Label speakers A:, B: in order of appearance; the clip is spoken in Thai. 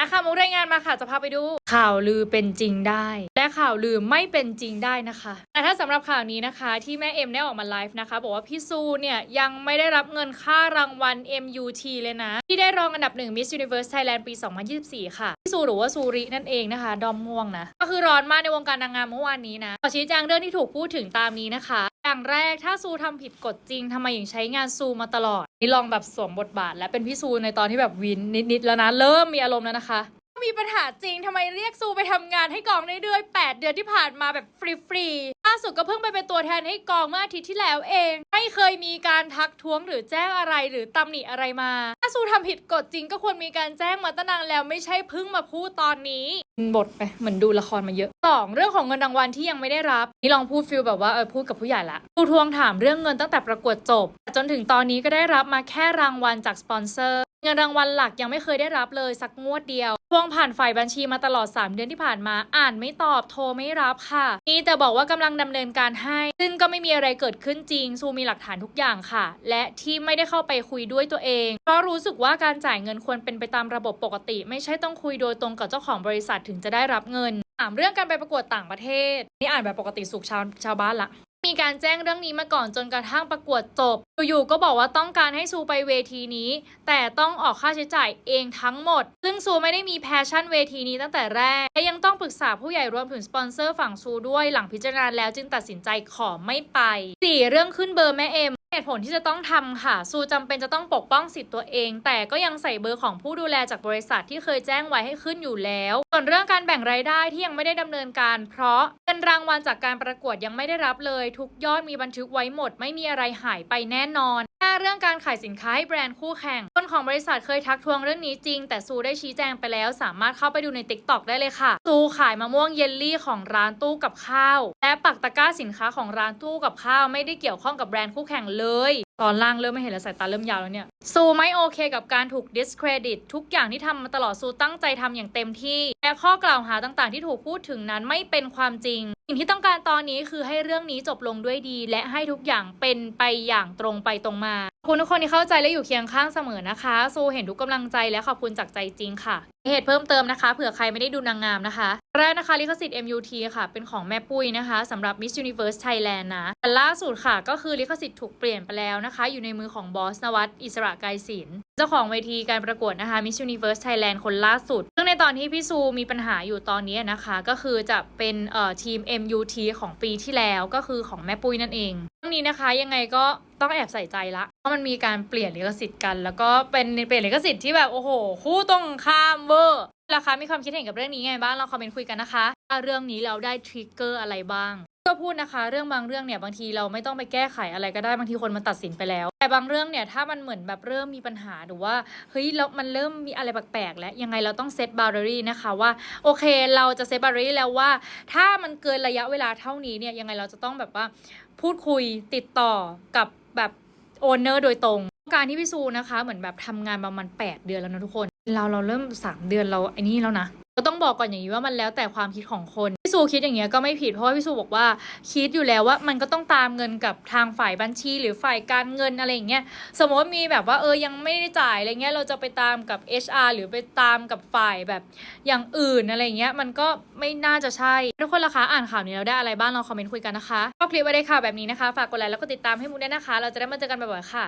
A: นะคะมุกรายงานมาค่ะจะพาไปดู ข่าวลือเป็นจริงได้ และข่าวลือไม่เป็นจริงได้นะคะแต่ถ้าสำหรับข่าวนี้นะคะที่แม่เอ็มได้ออกมาไลฟ์นะคะบอกว่าพี่ซูเนี่ยยังไม่ได้รับเงินค่ารางวัล MUT เลยนะ ที่ได้รองอันดับหนึ่ง Miss Universe Thailand ปี 2024 ค่ะพี่ซูหรือว่าซูรินั่นเองนะคะดอมม่วงนะก็คือร้อนมากในวงการนางงามเมื่อวานนี้นะขอชี้แจงเรื่องที่ถูกพูดถึงตามนี้นะคะ อย่างแรกถ้าซูทำผิดกฎจริงทำไมยังใช้งานซูมาตลอด นี่ลองแบบสวมบทบาท และเป็นพี่ซูในตอนที่แบบวินนิดๆแล้วนะ เริ่มมีอารมณ์แล้วนะคะ มีปัญหาจริงทำไมเรียกซูไปทำงานให้กองได้ด้วย8เดือนที่ผ่านมาแบบฟรีๆล่าสุดก็เพิ่งไปเป็นตัวแทนให้กองเมื่ออาทิตย์ที่แล้วเอง ไม่เคยมีการทักท้วงหรือแจ้งอะไรหรือตำหนิอะไรมา ถ้าซูทำผิดกฎจริงก็ควรมีการแจ้งมาตั้งนานแล้วไม่ใช่เพิ่งมาพูดตอนนี้บทไปเหมือนดูละครมาเยอะสองเรื่องของเงินรางวัลที่ยังไม่ได้รับ นี่ลองพูดฟิลแบบว่าเออพูดกับผู้ใหญ่ละทูทวงถามเรื่องเงินตั้งแต่ประกวดจบแต่จนถึงตอนนี้ก็ได้รับมาแค่รางวัลจากสปอนเซอร์ เงินรางวัลหลักยังไม่เคยได้รับเลยสักงวดเดียวทวงผ่านฝ่ายบัญชีมาตลอด 3 เดือนที่ผ่านมา อ่านไม่ตอบโทรไม่รับค่ะมีแต่บอกว่ากำลังดำเนินการให้ ซึ่งก็ไม่มีอะไรเกิดขึ้นจริงซูมีหลักฐานทุกอย่างค่ะ และที่ไม่ได้เข้าไปคุยด้วยตัวเอง เพราะรู้สึกว่าการจ่ายเงินควรเป็นไปตามระบบปกติ ไม่ใช่ต้องคุยโดยตรงกับเจ้าของบริษัทถึงจะได้รับเงินถามเรื่องการไปประกวดต่างประเทศ นี่อ่านแบบปกติสุขชาวชาวบ้านละ มีการแจ้งเรื่องนี้มาก่อนจนกระทั่งประกวดจบ อยู่ๆก็บอกว่าต้องการให้ซูไปเวทีนี้ แต่ต้องออกค่าใช้จ่ายเองทั้งหมด ซึ่งซูไม่ได้มีแพชชั่นเวทีนี้ตั้งแต่แรก และยังต้องปรึกษาผู้ใหญ่รวมถึงสปอนเซอร์ฝั่งซูด้วยหลังพิจารณาแล้วจึงตัดสินใจขอไม่ไป 4. เรื่องขึ้นเบอร์แม่เอ็ม เหตุผลที่จะต้องทำค่ะ ซูจำเป็นจะต้องปกป้องสิทธิ์ตัวเอง แต่ก็ยังใส่เบอร์ของผู้ดูแลจากบริษัทที่เคยแจ้งไว้ให้ขึ้นอยู่แล้ว ส่วนเรื่องการแบ่งรายได้ที่ยังไม่ได้ดำเนินการ เพราะเงินรางวัลจากการประกวดยังไม่ได้รับเลย ทุกยอดมีบันทึกไว้หมด ไม่มีอะไรหายไปแน่นอนห้าเรื่องการขายสินค้าให้แบรนด์คู่แข่งคนของบริษัทเคยทักทวงเรื่องนี้จริง แต่ซูได้ชี้แจงไปแล้ว สามารถเข้าไปดูใน t ิ k t o k ได้เลยค่ะ ซูขายมะม่วงเยลลี่ของร้านตู้กับข้าว และปักตะกร้าสินค้าของร้านตู้กับข้าวไม่ได้เกี่ยวข้องกับแบรนด์คู่แข่งเลย ตอนล่างเริ่มไม่เห็นแล้วสายตาเริ่มยาวแล้วเนี่ยซูไม่โอเคกับการถูก discredit ทุกอย่างที่ทำมาตลอดซูตั้งใจทำอย่างเต็มที่ และข้อกล่าวหาต่างๆ ที่ถูกพูดถึงนั้นไม่เป็นความจริง สิ่งที่ต้องการตอนนี้คือให้เรื่องนี้จบลงด้วยดี และให้ทุกอย่างเป็นไปอย่างตรงไปตรงมาขอบคุณทุกคนที่เข้าใจและอยู่เคียงข้างเสมอนะคะ ซูเห็นทุกกำลังใจและขอบคุณจากใจจริงค่ะเหตุเพิ่มเติมนะคะเผื่อใครไม่ได้ดูนางงามนะคะ แรกนะคะลิขสิทธิ์ MUT ค่ะ เป็นของแม่ปุ้ยนะคะสำหรับ Miss Universe Thailand นะแต่ล่าสุดค่ะ ก็คือลิขสิทธิ์ถูกเปลี่ยนไปแล้วนะคะ อยู่ในมือของบอสนวัตอิสระไกรศิลป์เจ้าของเวทีการประกวดนะคะ Miss Universe Thailand คนล่าสุด ซึ่งในตอนที่พี่ซูมีปัญหาอยู่ตอนนี้นะคะ ก็คือจะเป็นเอ่อทีม MUT ของปีที่แล้วก็คือของแม่ปุ้ยนั่นเองเรื่องนี้นะคะยังไงก็ต้องแอบใส่ใจละ เพราะมันมีการเปลี่ยนลิขสิทธิ์กัน แล้วก็เป็นเปลี่ยนลิขสิทธิ์ที่แบบ โอ้โห คู่ตรงข้ามเวอร์ราคามีความคิดเห็นกับเรื่องนี้ไงบ้างเราคอมเมนต์คุยกันนะคะว่าเรื่องนี้เราได้ทริกเกอร์อะไรบ้าง ก็พูดนะคะเรื่องบางเรื่องเนี่ยบางทีเราไม่ต้องไปแก้ไขอะไรก็ได้บางทีคนมันตัดสินไปแล้ว แต่บางเรื่องเนี่ยถ้ามันเหมือนแบบเริ่มมีปัญหาหรือว่าเฮ้ยแล้วมันเริ่มมีอะไรแปลกๆแล้วยังไงเราต้องเซตบาร์เรี่นะคะว่าโอเคเราจะเซตบาร์เรี่แล้วว่า ถ้ามันเกินระยะเวลาเท่านี้เนี่ยยังไงเราจะต้องแบบว่าพูดคุยติดต่อกับแบบโอนเนอร์โดยตรง การที่พี่ซูนะคะเหมือนแบบทำงานประมาณ8 เดือนแล้วนะทุกคน เราเราเริ่ม 3 เดือนเราไอ้นี่แล้วนะก็ต้องบอกก่อนอย่างนี้ว่ามันแล้วแต่ความคิดของคน ซูคิดอย่างเงี้ยก็ไม่ผิดเพราะว่าพี่ซูบอกว่าคิดอยู่แล้วว่ามันก็ต้องตามเงินกับทางฝ่ายบัญชีหรือฝ่ายการเงินอะไรอย่างเงี้ยสมมติมีแบบว่าเออยังไม่ได้จ่ายอะไรเงี้ยเราจะไปตามกับ HR หรือไปตามกับฝ่ายแบบอย่างอื่นอะไรเงี้ยมันก็ไม่น่าจะใช่ ทุกคนละคะอ่านข่าวนี้แล้วได้อะไรบ้างลองคอมเมนต์คุยกันนะคะชอบคลิปไว้ได้ข่าวแบบนี้นะคะ ฝากกดไลค์แล้วก็ติดตามให้มุกด้วยนะคะ เราจะได้มาเจอกันบ่อยๆค่ะ